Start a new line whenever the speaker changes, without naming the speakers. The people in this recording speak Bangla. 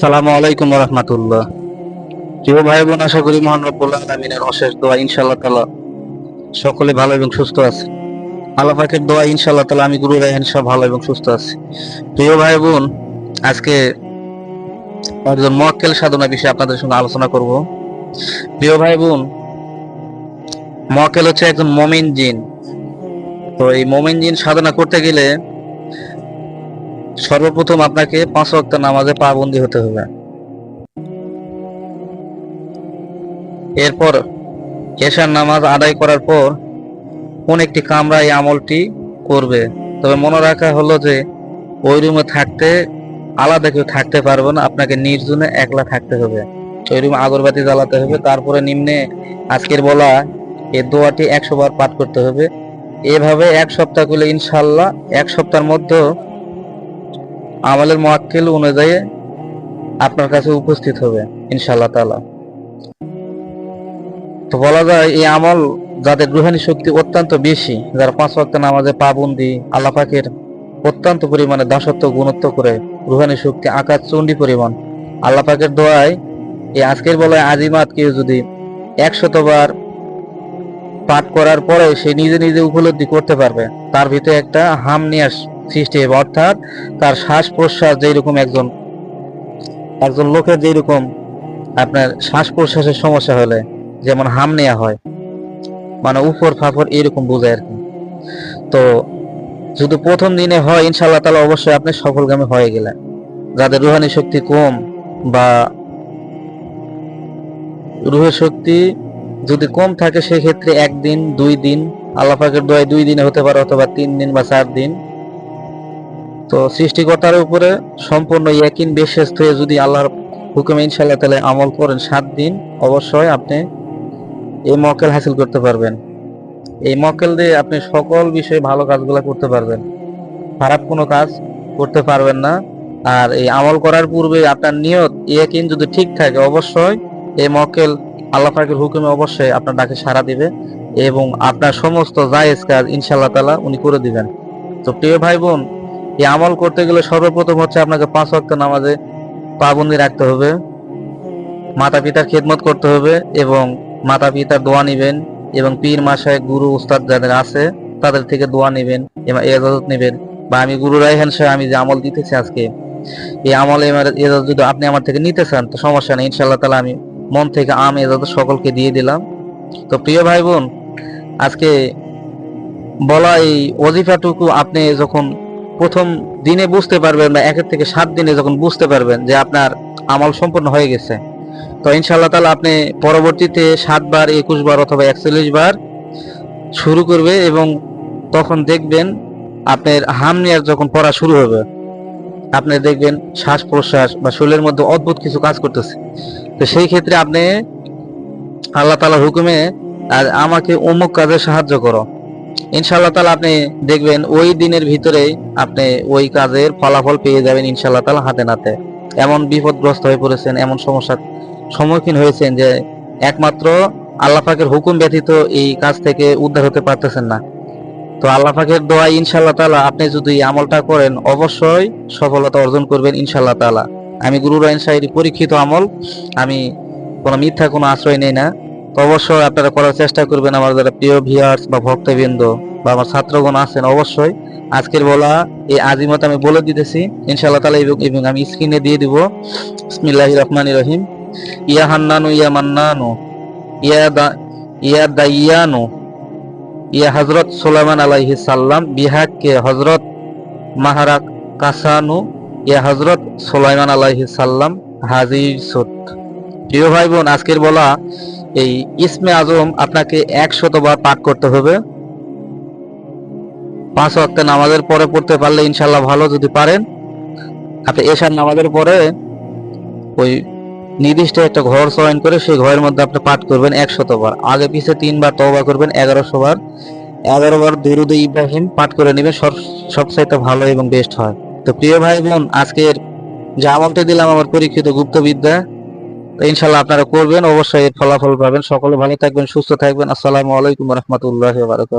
সালামু আলাইকুম রহমতুল্লাহ। প্রিয় ভাই বোন আশা করি মহান রব্বুল আলমিনের অশেষ দোয়া ইনশাআল্লাহ তালা সকলে ভালো এবং সুস্থ আছে। আল্লাহ দোয়া ইনশাআল্লাহ তালা আমি গুরু রায়হান সব ভালো এবং সুস্থ আছি। প্রিয় ভাই বোন আজকে একজন মক্কেল সাধনা বিষয়ে আপনাদের সঙ্গে আলোচনা করব। প্রিয় ভাই বোন মক্কেল হচ্ছে একজন মমিন জিন। তো এই মমিন জিন সাধনা করতে গেলে সর্বপ্রথম আপনাকে পাঁচ ওয়াক্ত নামাজে পাবন্দি হতে হবে। এরপর এশার নামাজ আদায় করার পর কোন একটি কামরা এই আমলটি করবে। তবে মনে রাখা হলো যে, ওই রুমে থাকতে আলাদা কেউ থাকতে পারবে না, আপনাকে নির্জনে একলা থাকতে হবে। ওই রুমে আগরবাতি জ্বালাতে হবে, তারপরে নিম্নে আজকের বলা এই দোয়াটি একশো বার পাঠ করতে হবে। এভাবে এক সপ্তাহ করলে ইনশাল্লাহ এক সপ্তাহের মধ্যে আমলের মোয়াক্কেল অনুযায়ী আপনার কাছে উপস্থিত হবে, ইনশাআল্লাহ তাআলা। তো বলা যায়, এই আমল যাদের রুহানি শক্তি অত্যন্ত বেশি, যারা পাঁচ ওয়াক্ত নামাজে পাবন্দি আল্লাহ পাকের অত্যন্ত পরিমাণে দাসত্ব গুণত্ব করে রুহানি শক্তি আকাশ চণ্ডী পরিমাণ, আল্লাহ পাকের দোয়ায় এই আজকের বেলায় আজিমাত কেউ যদি একশতবার পাঠ করার পরে সে নিজে নিজে উপলব্ধি করতে পারবে, তার ভিতরে একটা হাম নিয়ে সৃষ্টি হবে। অর্থাৎ তার শ্বাস প্রশ্বাস যেরকম একজন একজন লোকের যেরকম আপনার শ্বাস প্রশ্বাসের সমস্যা হলে, যেমন হাম নেওয়া হয় মানে উপর ফাফর এরকম বোঝায় আর কি। তো যদি প্রথম দিনে হয় ইনশাল্লাহ তালা অবশ্যই আপনি সফলগামী হয়ে গেলেন। যাদের রুহানি শক্তি কম বা রুহের শক্তি যদি কম থাকে, সেক্ষেত্রে একদিন, দুই দিন, আল্লাহ পাকের দোয়ায় দুই দিনে হতে পারে অথবা তিন দিন বা চার দিন। তো সৃষ্টিকর্তার উপরে সম্পূর্ণ ইয়াকিন বিশ্বাস হয়ে যদি আল্লাহর হুকুমে ইনশাল্লাহ তাহলে আমল করেন সাত দিন, অবশ্যই আপনি এই মক্কেল হাসিল করতে পারবেন। এই মক্কেল দিয়ে আপনি সকল বিষয়ে ভালো কাজগুলো করতে পারবেন। খারাপ কোনো কাজ করতে পারবেন না। আর এই আমল করার পূর্বে আপনার নিয়ত, ইয়াকিন যদি ঠিক থাকে, অবশ্যই এই মক্কেল আল্লাহ পাকের হুকুমে অবশ্যই আপনার ডাকে সাড়া দিবে এবং আপনার সমস্ত জায়েজ কাজ ইনশাল্লাহ তালা উনি করে দিবেন। তো প্রিয় ভাই বোন এই আমল করতে গেলে সর্বপ্রথম হচ্ছে আপনাকে পাঁচ ওয়াক্ত নামাজে পাবন্দি রাখতে হবে। মাতা পিতার খেদমত করতে হবে এবং মাতা পিতার দোয়া নিবেন এবং পীর মাসায় গুরু, উস্তাদ যাদের আছে তাদের থেকে দোয়া নেবেন এবং এজাজত নেবেন। বা আমি গুরু রায়হান সাহেব, আমি যে আমল দিতেছি আজকে, এই আমল এজাজত যদি আপনি আমার থেকে নিতে চান, তো সমস্যা নেই ইনশাল্লাহ তালা আমি মন থেকে আম এজাজত সকলকে দিয়ে দিলাম। তো প্রিয় ভাই বোন, আজকে বলা এই অজিফাটুকু আপনি যখন প্রথম দিনে বুঝতে পারবেন বা একের থেকে সাত দিনে যখন বুঝতে পারবেন যে আপনার আমল সম্পূর্ণ হয়ে গেছে, তো ইনশাল্লাহ তালা আপনি পরবর্তীতে সাতবার একুশ বার অথবা একচল্লিশ বার শুরু করবে এবং তখন দেখবেন আপনার হাম নেওয়ার যখন পড়া শুরু হবে, আপনি দেখবেন শ্বাস প্রশ্বাস বা শরীরের মধ্যে অদ্ভুত কিছু কাজ করতেছে। তো সেই ক্ষেত্রে আপনি আল্লাহ তালার হুকুমে আর আমাকে অমুক কাজে সাহায্য করো। ইনশাআল্লাহ তালা আপনি দেখবেন ওই দিনের ভিতরে আপনি ওই কাজের ফলাফল পেয়ে যাবেন ইনশাআল্লাহ তালা হাতে নাতে। এমন বিপদগ্রস্ত হয়ে পড়েছেন, এমন সমস্যার সম্মুখীন হয়েছেন যে একমাত্র আল্লাহ পাকের হুকুম ব্যতীত এই কাজ থেকে উদ্ধার হতে পারতেছেন না। তো আল্লাহ পাকের দোয়া ইনশাআল্লাহ তালা আপনি যদি আমলটা করেন, অবশ্যই সফলতা অর্জন করবেন ইনশাআল্লাহ তালা আমি গুরু রায়ন সাহের পরীক্ষিত আমল, আমি কোনো মিথ্যা কোনো আশ্রয় নেই না। তো অবশ্যই আপনারা করার চেষ্টা করবেন আমার যারা প্রিয় ভিউয়ার্স বা ভক্তবৃন্দ বা আমার ছাত্রগণ আছেন, অবশ্যই আজকের বলা এই আজিমত আমি বলে দিতেছি। ইনশাআল্লাহ তালা এবং আমি স্ক্রিনে দিয়ে দিব। বিসমিল্লাহ রহমান রহিম। ইয়া হান্নানু, ইয়া মান্নানু। ইয়া দা ইয়া দাইয়ানু। ইয়া হজরত সুলাইমান আলাইহি সাল্লাম বিহাককে হজরত মাহারা কাসানু। ইয়া হজরত সুলাইমান আলাইহি সাল্লাম হাজির সুত প্রিয় ভাই বোন আজকের বলা এই ইসমে আজম আপনাকে একশতবার পাঠ করতে হবে। পাঁচ ওয়াক্ত নামাজের পরে পড়তে পারলে ইনশাল্লাহ ভালো যদি পারেন। আপনি এশার নামাজের পরে ওই নির্দিষ্ট একটা ঘর চয়ন করে সেই ঘরের মধ্যে আপনি পাঠ করবেন একশতবার। আগে পিছে তিনবার তওবা করবেন এগারোশো বার এগারো বার দরুদ ইব্রাহিম পাঠ করে নেবেন, সব সবচাইতে ভালো এবং বেস্ট হয়। তো প্রিয় ভাই বোন আজকের যে আমলটা দিলাম আমার পরীক্ষিত গুপ্তবিদ্যা ইনশাল্লাহ আপনারা করবেন, অবশ্যই এর ফলাফল পাবেন। সকলে ভালো থাকবেন, সুস্থ থাকবেন। আসসালামু আলাইকুম রহমতুল্লাহ বারকাত